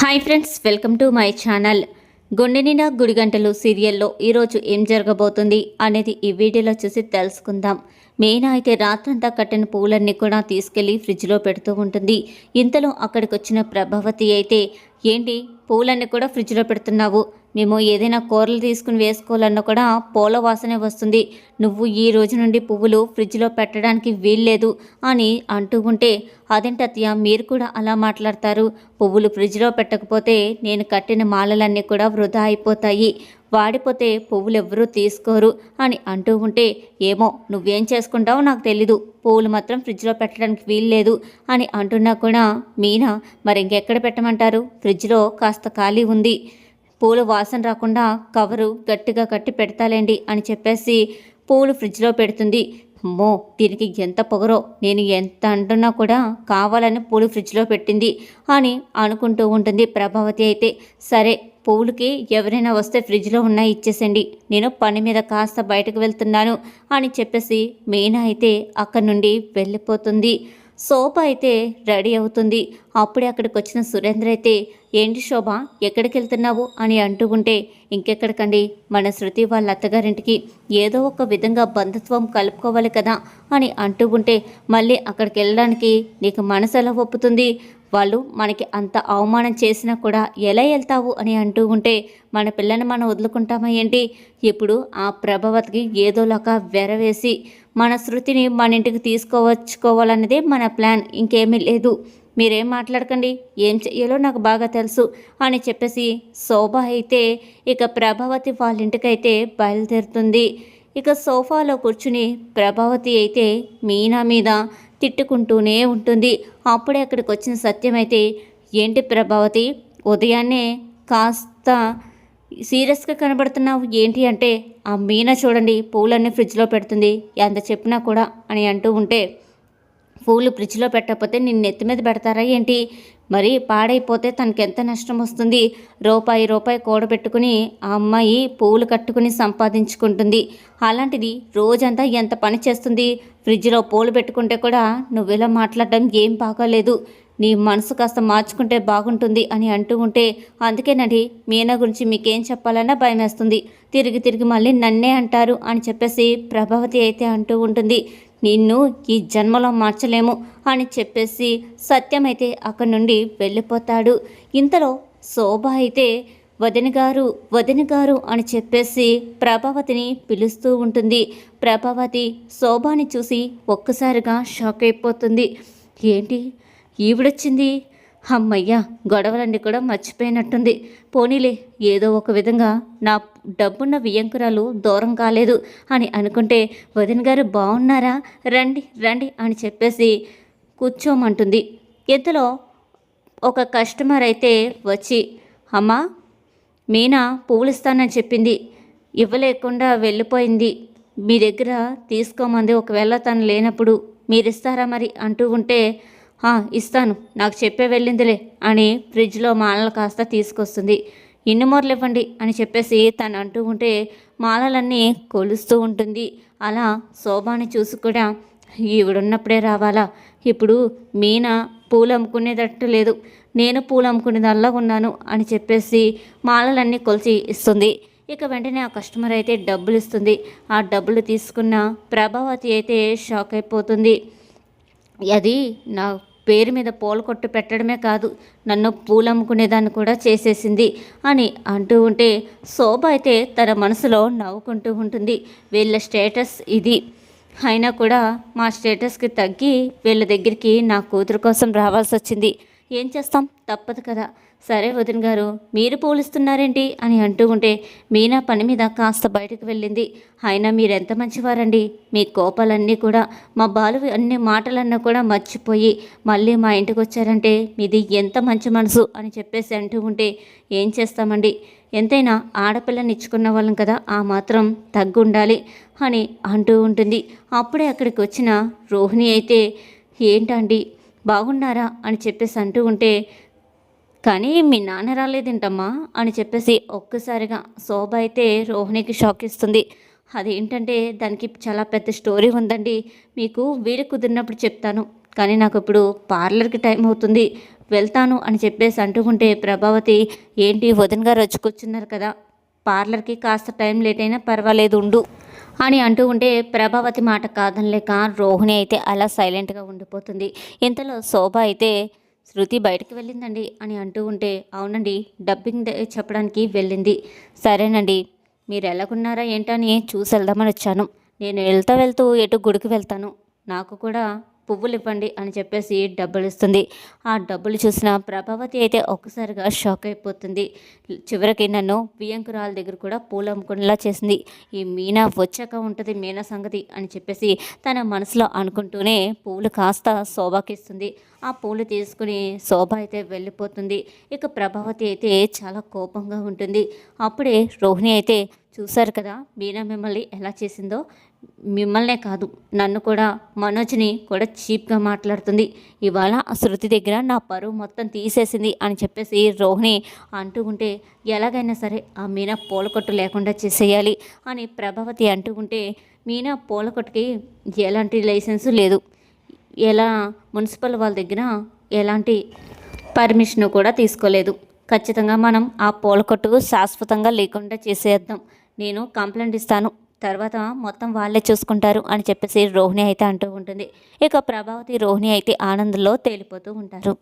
Hi friends welcome to my channel. Gundeninda Gudigantalu సీరియల్లో ఈరోజు ఏం జరగబోతుంది అనేది ఈ వీడియోలో చూసి తెలుసుకుందాం. మీనా అయితే రాత్రంతా కట్టిన పూలన్నీ కూడా తీసుకెళ్ళి ఫ్రిడ్జ్లో పెడుతూ ఉంటుంది. ఇంతలో అక్కడికి వచ్చిన ప్రభావతి అయితే ఏంటి? పూలన్నీ కూడా ఫ్రిడ్జ్లో పెడుతున్నావు. మేము ఏదైనా కూరలు తీసుకుని వేసుకోవాలన్నా కూడా పూల వాసనే వస్తుంది. నువ్వు ఈ రోజు నుండి పువ్వులు ఫ్రిడ్జ్లో పెట్టడానికి వీల్లేదు అని అంటూ ఉంటే అదేంటి అత్తయ్య? మీరు కూడా అలా మాట్లాడతారు. పువ్వులు ఫ్రిడ్జ్లో పెట్టకపోతే నేను కట్టిన మాలలన్నీ కూడా వృధా అయిపోతాయి. వాడిపోతే పువ్వులెవ్వరూ తీసుకోరు అని అంటూ ఉంటే ఏమో నువ్వేం చేసుకుంటావో నాకు తెలీదు. పువ్వులు మాత్రం ఫ్రిడ్జ్లో పెట్టడానికి వీల్లేదు అని అంటున్నా కూడా మీనా మరి ఇంకెక్కడ పెట్టమంటారు? ఫ్రిడ్జ్లో కాస్త ఖాళీ ఉంది. పూలు వాసన రాకుండా కవరు గట్టిగా కట్టి పెడతాలేండి అని చెప్పేసి పూలు ఫ్రిడ్జ్లో పెడుతుంది. అమ్మో దీనికి ఎంత పొగరో నేను ఎంత అంటున్నా కూడా కావాలని పూలు ఫ్రిడ్జ్లో పెట్టింది అని అనుకుంటూ ఉంటుంది ప్రభావతి అయితే. సరే పువ్వులకి ఎవరైనా వస్తే ఫ్రిడ్జ్లో ఉన్నాయి ఇచ్చేసండి నేను పని మీద కాస్త బయటకు వెళ్తున్నాను అని చెప్పేసి మీనా అయితే అక్కడి నుండి వెళ్ళిపోతుంది. శోభ అయితే రెడీ అవుతుంది. అప్పుడే అక్కడికి వచ్చిన సురేంద్ర అయితే ఏంటి శోభ ఎక్కడికి వెళ్తున్నావు? అని అంటూ ఉంటే ఇంకెక్కడికండి? మన శృతి వాళ్ళ అత్తగారింటికి ఏదో ఒక విధంగా బంధుత్వం కలుపుకోవాలి కదా అని అంటూ ఉంటే మళ్ళీ అక్కడికి వెళ్ళడానికి నీకు మనసు ఎలా ఒప్పుతుంది? వాళ్ళు మనకి అంత అవమానం చేసినా కూడా ఎలా వెళ్తావు అని అంటూ ఉంటే మన పిల్లని మనం వదులుకుంటామా ఏంటి? ఇప్పుడు ఆ ప్రభావతికి ఏదోలాగా వెరవేసి మన శృతిని మన ఇంటికి తీసుకోవచ్చుకోవాలన్నదే మన ప్లాన్. ఇంకేమీ లేదు. మీరేం మాట్లాడకండి. ఏం చెయ్యాలో నాకు బాగా తెలుసు అని చెప్పేసి శోభ అయితే ఇక ప్రభావతి వాళ్ళ ఇంటికైతే బయలుదేరుతుంది. ఇక సోఫాలో కూర్చుని ప్రభావతి అయితే మీనా మీద తిట్టుకుంటూనే ఉంటుంది. అప్పుడే అక్కడికి వచ్చిన సత్యమైతే ఏంటి ప్రభావతి ఉదయాన్నే కాస్త సీరియస్గా కనబడుతున్నావు. ఏంటి అంటే ఆ మీనా చూడండి పూలన్నీ ఫ్రిడ్జ్లో పెడుతుంది. ఎంత చెప్పినా కూడా అని అంటూ ఉంటే పూలు ఫ్రిడ్జ్లో పెట్టకపోతే నిన్ను నెత్తి మీద పెడతారా ఏంటి? మరి పాడైపోతే తనకెంత నష్టం వస్తుంది? రూపాయి రూపాయి కూడబెట్టుకుని ఆ అమ్మాయి పూలు కట్టుకుని సంపాదించుకుంటుంది. అలాంటిది రోజంతా ఎంత పని చేస్తుంది? ఫ్రిడ్జ్లో పూలు పెట్టుకుంటే కూడా నువ్వు ఇలా మాట్లాడడం ఏం బాగోలేదు. నీ మనసు కాస్త మార్చుకుంటే బాగుంటుంది అని అంటూ ఉంటే అందుకేనండి మీనా గురించి మీకేం చెప్పాలన్నా భయం వేస్తుంది తిరిగి తిరిగి మళ్ళీ నన్నే అంటారు అని చెప్పేసి ప్రభావతి అయితే అంటూ ఉంటుంది. నిన్ను ఈ జన్మలో మార్చలేము అని చెప్పేసి సత్యమైతే అక్కడి నుండి వెళ్ళిపోతాడు. ఇంతలో శోభ అయితే వదిన గారు వదిన గారు అని చెప్పేసి ప్రభావతిని పిలుస్తూ ఉంటుంది. ప్రభావతి శోభాని చూసి ఒక్కసారిగా షాక్ అయిపోతుంది. ఏంటి? ఈవిడొచ్చింది? అమ్మయ్యా గొడవలన్నీ కూడా మర్చిపోయినట్టుంది. పోనీలే ఏదో ఒక విధంగా నా డబ్బున్న వియంకురాలు దూరం కాలేదు అని అనుకుంటే వదిన గారు బాగున్నారా రండి రండి అని చెప్పేసి కూర్చోమంటుంది. ఇంతలో ఒక కస్టమర్ అయితే వచ్చి అమ్మా మీనా పువ్వులు ఇస్తానని చెప్పింది. ఇవ్వలేకుండా వెళ్ళిపోయింది. మీ దగ్గర తీసుకోమంది ఒకవేళ తను లేనప్పుడు మీరు ఇస్తారా మరి? అంటూ ఉంటే ఇస్తాను. నాకు చెప్పే వెళ్ళిందిలే అని ఫ్రిడ్జ్లో మాలలు కాస్త తీసుకొస్తుంది. ఇన్ని మూరలు ఇవ్వండి అని చెప్పేసి తను అంటూ ఉంటే మాలలన్నీ కొలుస్తూ ఉంటుంది. అలా శోభాని చూసి కూడా ఈవిడున్నప్పుడే రావాలా? ఇప్పుడు మీనా పూలు అమ్ముకునేటట్టు లేదు. నేను పూలు అమ్ముకునేదల్లా ఉన్నాను అని చెప్పేసి మాలలన్నీ కొలిచి ఇస్తుంది. ఇక వెంటనే ఆ కస్టమర్ అయితే డబ్బులు ఇస్తుంది. ఆ డబ్బులు తీసుకున్న ప్రభావతి అయితే షాక్ అయిపోతుంది. అది నా పేరు మీద పూల కొట్టు పెట్టడమే కాదు నన్ను పూలమ్ముకునేదాన్ని కూడా చేసేసింది అని అంటూ ఉంటే శోభ అయితే తన మనసులో నవ్వుకుంటూ ఉంటుంది. వీళ్ళ స్టేటస్ ఇది. అయినా కూడా మా స్టేటస్కి తగ్గి వీళ్ళ దగ్గరికి నా కూతురు కోసం రావాల్సి వచ్చింది ఏం చేస్తాం? తప్పదు కదా. సరే వదిన గారు మీరు పోలిస్తున్నారేంటి? అని అంటూ ఉంటే మీనా పని మీద కాస్త బయటకు వెళ్ళింది. అయినా మీరెంత మంచివారండి? మీ కోపాలన్నీ కూడా మా బాలు అన్ని మాటలన్నా కూడా మర్చిపోయి మళ్ళీ మా ఇంటికి వచ్చారంటే మీది ఎంత మంచి మనసు? అని చెప్పేసి అంటూ ఉంటే ఏం చేస్తామండి? ఎంతైనా ఆడపిల్లని ఇచ్చుకున్న వాళ్ళం కదా ఆ మాత్రం తగ్గుండాలి అని అంటూ ఉంటుంది. అప్పుడే అక్కడికి వచ్చిన రోహిణి అయితే ఏంటండి? బాగున్నారా? అని చెప్పేసి అంటూ ఉంటే కానీ మీ నాన్న రాలేదేంటమ్మా? అని చెప్పేసి ఒక్కసారిగా శోభ అయితే రోహిణికి షాక్ ఇస్తుంది. అదేంటంటే దానికి చాలా పెద్ద స్టోరీ ఉందండి. మీకు వీలు కుదిరినప్పుడు చెప్తాను. కానీ నాకు ఇప్పుడు పార్లర్కి టైం అవుతుంది. వెళ్తాను అని చెప్పేసి అంటుకుంటే ప్రభావతి ఏంటి వదిన గారు వచ్చుకొచ్చున్నారు కదా. పార్లర్కి కాస్త టైం లేట్ అయినా పర్వాలేదు ఉండు. అని అంటూ ఉంటే ప్రభావతి మాట కాదనలేక రోహిణి అయితే అలా సైలెంట్గా ఉండిపోతుంది. ఇంతలో శోభ అయితే శృతి బయటకు వెళ్ళిందండి అని అంటూ ఉంటే అవునండి డబ్బింగ్ చెప్పడానికి వెళ్ళింది. సరేనండి మీరు ఎలాగున్నారా ఏంటని చూసి వెళ్దామని వచ్చాను. నేను వెళ్తా వెళ్తూ ఎటు గుడికి వెళ్తాను. నాకు కూడా పువ్వులు ఇవ్వండి అని చెప్పేసి డబ్బులు ఇస్తుంది ఆ డబ్బులు చూసిన ప్రభావతి అయితే ఒక్కసారిగా షాక్ అయిపోతుంది. చివరికి నన్ను బియ్యంకురాల దగ్గర కూడా పూలు అమ్ముకునేలా చేసింది. ఈ మీనా వచ్చాక ఉంటుంది మీనా సంగతి అని చెప్పేసి తన మనసులో అనుకుంటూనే పూలు కాస్త శోభాకిస్తుంది. ఆ పూలు తీసుకుని శోభ అయితే వెళ్ళిపోతుంది. ఇక ప్రభావతి అయితే చాలా కోపంగా ఉంటుంది. అప్పుడే రోహిణి అయితే చూశారు కదా మీనా మిమ్మల్ని ఎలా చేసిందో? మిమ్మల్నే కాదు నన్ను కూడా. మనోజ్ని కూడా చీప్గా మాట్లాడుతుంది. ఇవాళ ఆ శృతి దగ్గర నా పరువు మొత్తం తీసేసింది అని చెప్పేసి రోహిణి అంటూ ఉంటే ఎలాగైనా సరే ఆ మీనా పూలకొట్టు లేకుండా చేసేయాలి అని ప్రభావతి అంటూ ఉంటే మీనా పూలకొట్టుకి ఎలాంటి లైసెన్సు లేదు. ఎలా మున్సిపల్ వాళ్ళ దగ్గర ఎలాంటి పర్మిషన్ కూడా తీసుకోలేదు. ఖచ్చితంగా మనం ఆ పూల శాశ్వతంగా లేకుండా చేసేద్దాం. నేను కంప్లైంట్ ఇస్తాను. తర్వాత మొత్తం వాళ్ళే చూసుకుంటారు అని చెప్పేసి రోహిణి అయితే అంటూ ఉంటుంది. ఇక ప్రభావతి రోహిణి అయితే ఆనందంలో తేలిపోతూ ఉంటారు.